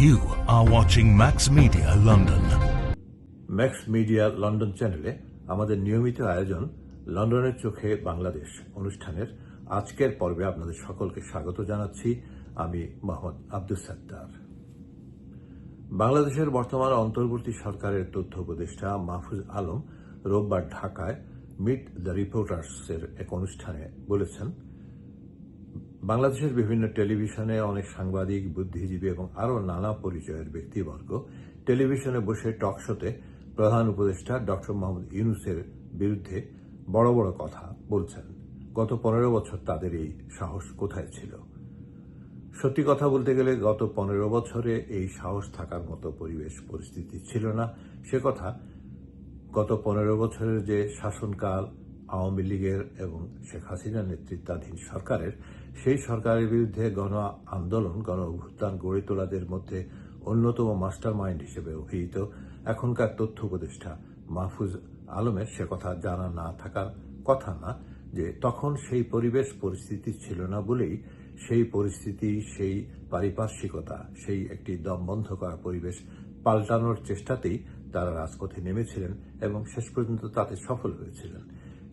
You are watching Max Media London. Max Media London চ্যানেলে আমাদের নিয়মিত আয়োজন লন্ডনের চোখে বাংলাদেশ অনুষ্ঠানের আজকের পর্বে আপনাদের সকলকে স্বাগত জানাচ্ছি আমি মোহাম্মদ আব্দুল সত্তার বাংলাদেশের বর্তমান অন্তর্বর্তী সরকারের তথ্য উপদেষ্টা মাহফুজ আলম রোববার ঢাকায় মিট দ্য রিপোর্টার্সের এক অনুষ্ঠানে বলেছেন বাংলাদেশের বিভিন্ন টেলিভিশনে অনেক সাংবাদিক, বুদ্ধিজীবী এবং আরও নানা পরিচয়ের ব্যক্তিবর্গ টেলিভিশনে বসে টক শোতে প্রধান উপদেষ্টা ডক্টর মোহাম্মদ ইউনুসের বিরুদ্ধে বড় বড় কথা বলছেন। গত পনেরো বছর তাদের এই সাহস কোথায় ছিল? সত্যি কথা বলতে গেলে গত পনেরো বছরে এই সাহস থাকার মতো পরিবেশ, পরিস্থিতি ছিল না। সে কথা গত পনেরো বছরের যে শাসনকাল, আওয়ামী লীগের এবং শেখ হাসিনা নেতৃত্বাধীন সরকারের সেই সরকারের বিরুদ্ধে গণ আন্দোলন, গণ অভ্যুত্থান গড়ে তোলাদের মধ্যে অন্যতম মাস্টার মাইন্ড হিসেবে অভিহিত এখনকার তথ্য উপদেষ্টা মাহফুজ আলমের সে কথা জানা না থাকার কথা না, যে তখন সেই পরিবেশ পরিস্থিতি ছিল না বলেই সেই পরিস্থিতি, সেই পারিপার্শ্বিকতা, সেই একটি দম বন্ধ করা পরিবেশ পাল্টানোর চেষ্টাতেই তারা রাজপথে নেমেছিলেন এবং শেষ পর্যন্ত তাতে সফল হয়েছিলেন।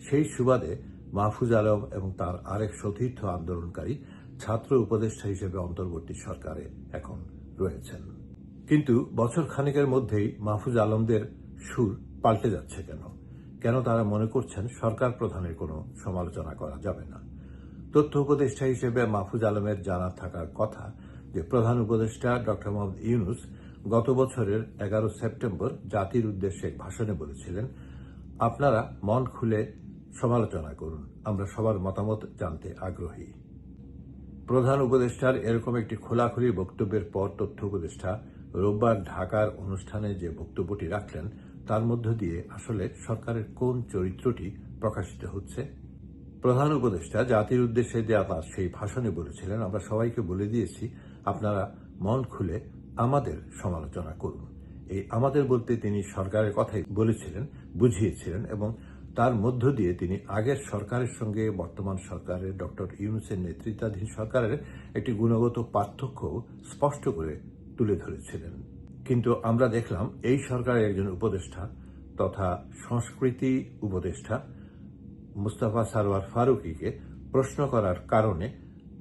সেই সুবাদে মাহফুজ আলম এবং তার আরেক সতীর্থ আন্দোলনকারী ছাত্র উপদেষ্টা হিসেবে অন্তর্বর্তী সরকারে এখন রয়েছেন। কিন্তু বছর খানেকের মধ্যেই মাহফুজ আলমদের সুর পাল্টে যাচ্ছে কেন? কেন তারা মনে করছেন সরকার প্রধানের কোনো সমালোচনা করা যাবে না? তথ্য উপদেষ্টা হিসেবে মাহফুজ আলমের জানা থাকার কথা যে প্রধান উপদেষ্টা ডক্টর মোহাম্মদ ইউনুস গত বছরের এগারো সেপ্টেম্বর জাতির উদ্দেশ্যে ভাষণে বলেছিলেন, আপনারা মন খুলে সমালোচনা করুন। আমরা সবার মতামত জানতে আগ্রহী। প্রধান উপদেষ্টার এরকম একটি খোলাখুলি বক্তব্যের পর তথ্য উপদেষ্টা রোববার ঢাকার অনুষ্ঠানে যে বক্তব্যটি রাখলেন, তার মধ্য দিয়ে আসলে সরকারের কোন চরিত্রটি প্রকাশিত হচ্ছে? প্রধান উপদেষ্টা জাতির উদ্দেশ্যে দেওয়া তার সেই ভাষণে বলেছিলেন, আমরা সবাইকে বলে দিয়েছি, আপনারা মন খুলে আমাদের সমালোচনা করুন। এই আমাদের বলতে তিনি সরকারের কথাই বলেছিলেন, বুঝিয়েছিলেন এবং তার মধ্য দিয়ে তিনি আগের সরকারের সঙ্গে, বর্তমান সরকারের ডক্টর ইউনুসের নেতৃত্বাধীন সরকারের একটি গুণগত পার্থক্য স্পষ্ট করে তুলে ধরেছিলেন। কিন্তু আমরা দেখলাম এই সরকারের একজন উপদেষ্টা তথা সংস্কৃতি উপদেষ্টা মুস্তাফা সারোয়ার ফারুকিকে প্রশ্ন করার কারণে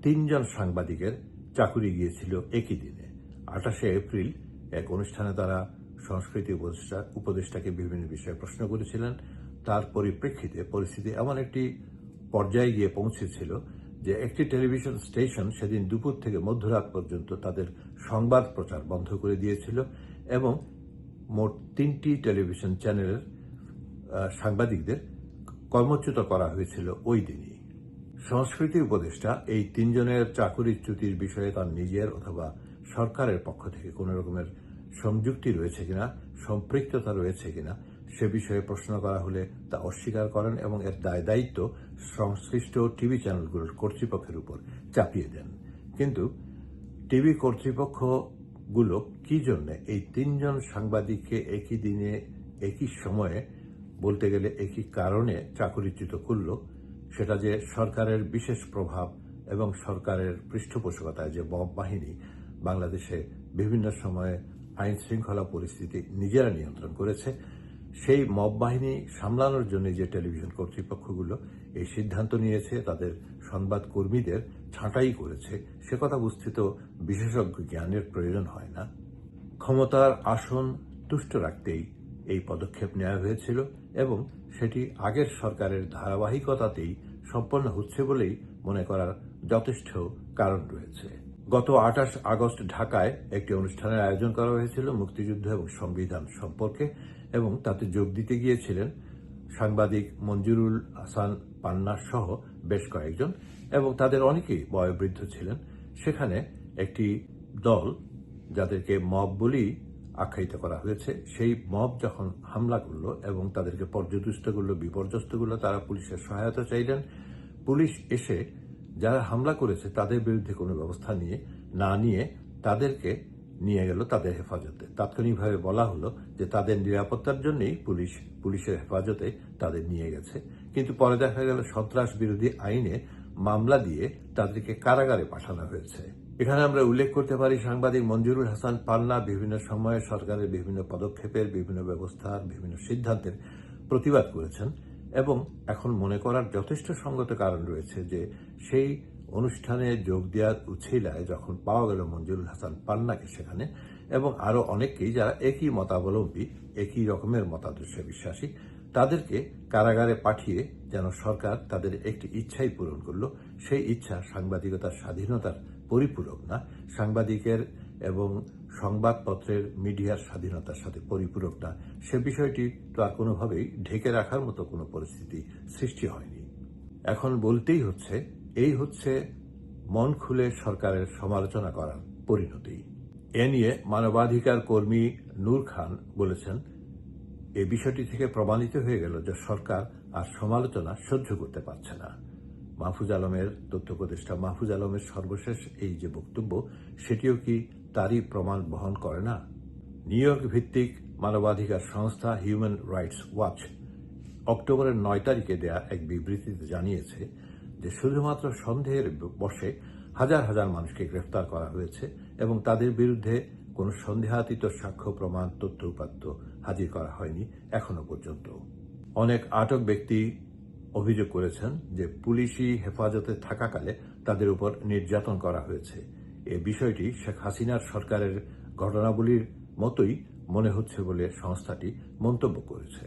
তিনজন সাংবাদিকের চাকুরি গিয়েছিল একই দিনে। আঠাশে এপ্রিল এক অনুষ্ঠানে তারা সংস্কৃতি উপদেষ্টা, উপদেষ্টাকে বিভিন্ন বিষয়ে প্রশ্ন করেছিলেন। তার পরিপ্রেক্ষিতে পরিস্থিতি এমন একটি পর্যায়ে গিয়ে পৌঁছেছিল যে একটি টেলিভিশন স্টেশন সেদিন দুপুর থেকে মধ্যরাত পর্যন্ত তাদের সংবাদ প্রচার বন্ধ করে দিয়েছিল এবং মোট তিনটি টেলিভিশন চ্যানেলের সাংবাদিকদের কর্মচ্যুত করা হয়েছিল ওই দিনই। সংস্কৃতি উপদেষ্টা এই তিনজনের চাকুরিচ্যুতির বিষয়ে তার নিজের অথবা সরকারের পক্ষ থেকে কোন রকমের সংযুক্তি রয়েছে কিনা, সম্পৃক্ততা রয়েছে কিনা সে বিষয়ে প্রশ্ন করা হলে তা অস্বীকার করেন এবং এর দায় দায়িত্ব সংশ্লিষ্ট টিভি চ্যানেলগুলোর কর্তৃপক্ষের উপর চাপিয়ে দেন। কিন্তু টিভি কর্তৃপক্ষগুলো কি জন্য এই তিনজন সাংবাদিককে একই দিনে, একই সময়ে, বলতে গেলে একই কারণে চাকরিচ্যুত করল, সেটা যে সরকারের বিশেষ প্রভাব এবং সরকারের পৃষ্ঠপোষকতায় যে বব বাহিনী বাংলাদেশে বিভিন্ন সময়ে আইন শৃঙ্খলা পরিস্থিতি নিজেরা নিয়ন্ত্রণ করেছে সেই মব বাহিনী সামলানোর জন্য যে টেলিভিশন কর্তৃপক্ষগুলো এই সিদ্ধান্ত নিয়েছে, তাদের সংবাদ কর্মীদের ছাঁটাই করেছে, সে কথা বুঝতে তো বিশেষজ্ঞ জ্ঞানের প্রয়োজন হয় না। ক্ষমতার আসন তুষ্ট রাখতেই এই পদক্ষেপ নেওয়া হয়েছিল এবং সেটি আগের সরকারের ধারাবাহিকতাতেই সম্পন্ন হচ্ছে বলেই মনে করার যথেষ্ট কারণ রয়েছে। গত আঠাশ আগস্ট ঢাকায় একটি অনুষ্ঠানের আয়োজন করা হয়েছিল মুক্তিযুদ্ধ এবং সংবিধান সম্পর্কে এবং তাতে যোগ দিতে গিয়েছিলেন সাংবাদিক মঞ্জুরুল হাসান পান্না সহ বেশ কয়েকজন এবং তাদের অনেকেই বয়োবৃদ্ধ ছিলেন। সেখানে একটি দল যাদেরকে মব বলেই আখ্যায়িত করা হয়েছে, সেই মব যখন হামলা করল এবং তাদেরকে পর্যদুষ্ট করল, বিপর্যস্ত করল, তারা পুলিশের সহায়তা চাইলেন। পুলিশ এসে যারা হামলা করেছে তাদের বিরুদ্ধে কোনো ব্যবস্থা নিয়ে, না নিয়ে তাদেরকে নিয়ে গেল তাদের হেফাজতে। তাৎক্ষণিকভাবে বলা হলো যে তাদের নিরাপত্তার জন্যই পুলিশ, পুলিশের হেফাজতে তাদের নিয়ে গেছে। কিন্তু পরে দেখা গেল সন্ত্রাস বিরোধী আইনে মামলা দিয়ে তাদেরকে কারাগারে পাঠানো হয়েছে। এখানে আমরা উল্লেখ করতে পারি সাংবাদিক মঞ্জুরুল হাসান পান্না বিভিন্ন সময়ে সরকারের বিভিন্ন পদক্ষেপের, বিভিন্ন ব্যবস্থার, বিভিন্ন সিদ্ধান্তের প্রতিবাদ করেছেন। এবং এখন মনে করার যথেষ্ট সঙ্গত কারণ রয়েছে যে সেই অনুষ্ঠানে যোগ দেওয়ার উছিলায় যখন পাওয়া গেল মঞ্জুরুল হাসান পান্নাকে সেখানে এবং আরও অনেককেই যারা একই মতাবলম্বী, একই রকমের মতাদর্শে বিশ্বাসী, তাদেরকে কারাগারে পাঠিয়ে যেন সরকার তাদের একটি ইচ্ছাই পূরণ করল। সেই ইচ্ছা সাংবাদিকতার স্বাধীনতার পরিপূরক না। সাংবাদিকের এবং সংবাদপত্রের মিডিয়ার স্বাধীনতার সাথে পরিপূরক না সে বিষয়টি তো আর কোনোভাবেই ঢেকে রাখার মতো কোনো পরিস্থিতি সৃষ্টি হয়নি। এখন বলতেই হচ্ছে, এই হচ্ছে মন খুলে সরকারের সমালোচনা করার পরিণতি। এ নিয়ে মানবাধিকার কর্মী নূর খান বলেছেন এই বিষয়টি থেকে প্রমাণিত হয়ে গেল যে সরকার আর সমালোচনা সহ্য করতে পারছে না। মাহফুজ আলমের তথ্য উপদেষ্টা মাহফুজ আলমের সর্বশেষ এই যে বক্তব্য, সেটিও কি তারই প্রমাণ বহন করে না? নিউ ইয়র্ক ভিত্তিক মানবাধিকার সংস্থা হিউম্যান রাইটস ওয়াচ অক্টোবরের নয় তারিখে দেয়া এক বিবৃতিতে জানিয়েছে যে শুধুমাত্র সন্দেহের বসে হাজার হাজার মানুষকে গ্রেফতার করা হয়েছে এবং তাদের বিরুদ্ধে কোনো সন্দেহাতীত সাক্ষ্য, প্রমাণ, তথ্য উপাত্ত হাজির করা হয়নি এখনও পর্যন্ত। অনেক আটক ব্যক্তি অভিযোগ করেছেন যে পুলিশি হেফাজতে থাকাকালে তাদের উপর নির্যাতন করা হয়েছে। এ বিষয়টি শেখ হাসিনার সরকারের ঘটনাবলীর মতোই মনে হচ্ছে বলে সংস্থাটি মন্তব্য করেছে।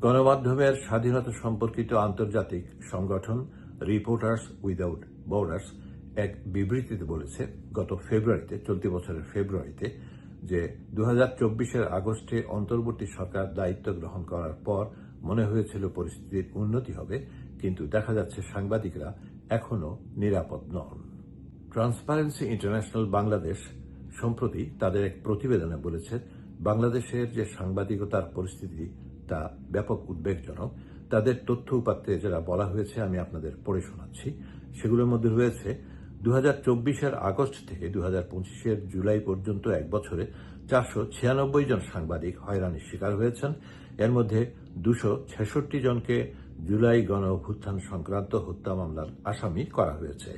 গণমাধ্যমের স্বাধীনতা সম্পর্কিত আন্তর্জাতিক সংগঠন রিপোর্টার্স উইদাউট বর্ডার্স এক বিবৃতিতে বলেছে, গত ফেব্রুয়ারিতে, চলতি বছরের ফেব্রুয়ারিতে যে দু হাজার আগস্টে অন্তর্বর্তী সরকার দায়িত্ব গ্রহণ করার পর মনে হয়েছিল পরিস্থিতির উন্নতি হবে, কিন্তু দেখা যাচ্ছে সাংবাদিকরা এখনও নিরাপদ নন। ট্রান্সপারেন্সি ইন্টারন্যাশনাল বাংলাদেশ সম্প্রতি তাদের এক প্রতিবেদনে বলেছে, বাংলাদেশের যে সাংবাদিকতার পরিস্থিতি তা ব্যাপক উদ্বেগজনক। তাদের তথ্য উপাত্তে যারা বলা হয়েছে, আমি আপনাদের পড়ে শোনাচ্ছি। সেগুলোর মধ্যে রয়েছে দু হাজার আগস্ট থেকে দু হাজার জুলাই পর্যন্ত এক বছরে চারশো ছিয়ানব্বই জন সাংবাদিক হয়রানির শিকার হয়েছেন। এর মধ্যে দুশো ছেষট্টি জনকে জুলাই গণ অভ্যুত্থান সংক্রান্ত হত্যা মামলার আসামি করা হয়েছে।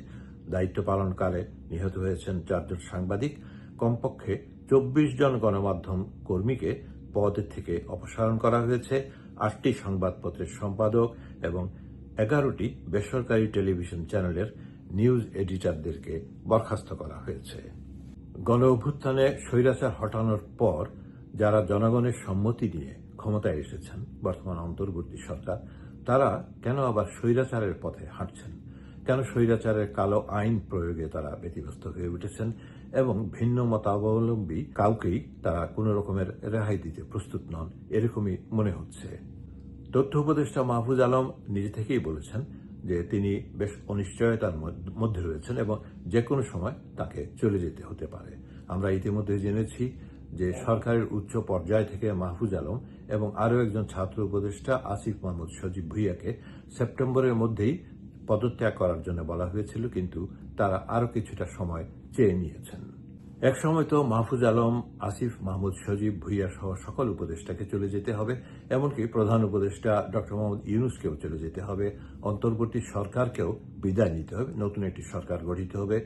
দায়িত্ব পালনকালে নিহত হয়েছেন চারজন সাংবাদিক। কমপক্ষে চব্বিশ জন গণমাধ্যম কর্মীকে পদ থেকে অপসারণ করা হয়েছে। আটটি সংবাদপত্রের সম্পাদক এবং এগারোটি বেসরকারি টেলিভিশন চ্যানেলের নিউজ এডিটরদেরকে বরখাস্ত করা হয়েছে। গণ অভ্যুত্থানে স্বৈরাচার হটানোর পর যারা জনগণের সম্মতি নিয়ে ক্ষমতায় এসেছেন, বর্তমান অন্তর্বর্তী সরকার, তারা কেন আবার স্বৈরাচারের পথে হাঁটছেন? কেন স্বৈরাচারের কালো আইন প্রয়োগে তারা ব্যতিব্যস্ত হয়ে উঠেছেন এবং ভিন্ন মতাবলম্বী কাউকেই তারা কোনো রকমের রেহাই দিতে প্রস্তুত নন? এরকমই মনে হচ্ছে। তথ্য উপদেষ্টা মাহফুজ আলম নিজে থেকেই বলেছেন যে তিনি বেশ অনিশ্চয়তার মধ্যে রয়েছেন এবং যে কোনো সময় তাকে চলে যেতে হতে পারে। আমরা ইতিমধ্যে জেনেছি যে সরকারের উচ্চ পর্যায় থেকে মাহফুজ আলম এবং আরও একজন ছাত্র উপদেষ্টা আসিফ মোহাম্মদ সজীব ভুইয়াকে সেপ্টেম্বরের মধ্যেই পদত্যাগ করার জন্য বলা হয়েছিল, কিন্তু তারা আরও কিছুটা সময় চেয়ে নিয়েছেন। একসময় তো মাহফুজ আলম, আসিফ মাহমুদ সজীব ভুইয়া সহ সকল উপদেষ্টাকে চলে যেতে হবে, এমনকি প্রধান উপদেষ্টা ডক্টর মোহাম্মদ ইউনুসকেও চলে যেতে হবে। অন্তর্বর্তী সরকারকেও বিদায় নিতে হবে, নতুন একটি সরকার গঠিত হবে,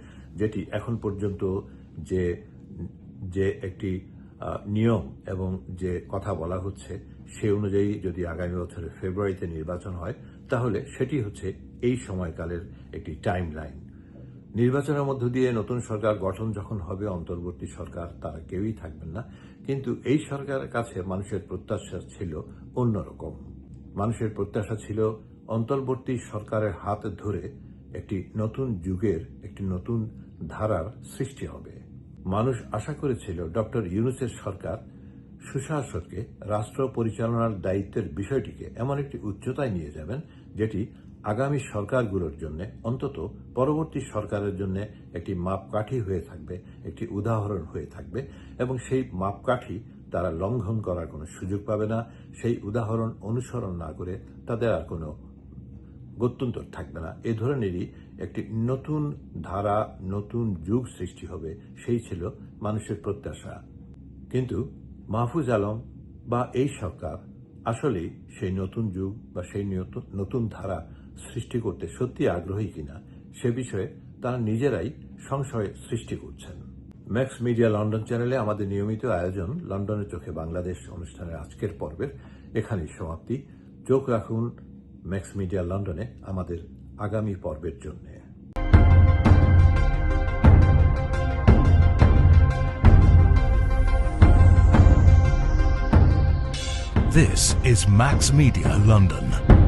যেটি এখন পর্যন্ত যে যে একটি নিয়ম এবং যে কথা বলা হচ্ছে সে অনুযায়ী যদি আগামী বছরের ফেব্রুয়ারিতে নির্বাচন হয়, তাহলে সেটি হচ্ছে এই সময়কালের একটি টাইম লাইন নির্বাচনের মধ্য দিয়ে নতুন সরকার গঠন যখন হবে, অন্তর্বর্তী সরকার তারা কেউই থাকবেন না। কিন্তু এই সরকারের কাছে মানুষের প্রত্যাশা ছিল অন্যরকম। মানুষের প্রত্যাশা ছিল অন্তর্বর্তী সরকারের হাত ধরে একটি নতুন যুগের একটি নতুন ধারার সৃষ্টি হবে। মানুষ আশা করেছিল ডক্টর ইউনুসের সরকার সুশাসনকে রাষ্ট্র পরিচালনার দায়িত্বের বিষয়টিকে এমন একটি উচ্চতায় নিয়ে যাবেন যেটি আগামী সরকারগুলোর জন্য, অন্তত পরবর্তী সরকারের জন্য একটি মাপকাঠি হয়ে থাকবে, একটি উদাহরণ হয়ে থাকবে, এবং সেই মাপকাঠি তারা লঙ্ঘন করার কোনো সুযোগ পাবে না। সেই উদাহরণ অনুসরণ না করে তাদের আর কোনো গত্যন্তর থাকবে না। এ ধরনেরই একটি নতুন ধারা, নতুন যুগ সৃষ্টি হবে। সেই ছিল মানুষের প্রত্যাশা। কিন্তু মাহফুজ আলম বা এই সরকার আসলেই সেই নতুন যুগ বা সেই নতুন ধারা সৃষ্টি করতে সত্যি আগ্রহী কিনা, সে বিষয়ে তারা নিজেরাই সংশয় সৃষ্টি করছেন। ম্যাক্স মিডিয়া লন্ডন চ্যানেলে আমাদের নিয়মিত আয়োজন লন্ডনের চোখে বাংলাদেশ অনুষ্ঠানের আজকের পর্বের এখানেই সমাপ্তি। চোখ রাখুন ম্যাক্স মিডিয়া লন্ডনে আমাদের আগামী পর্বের জন্যে This is Max Media London.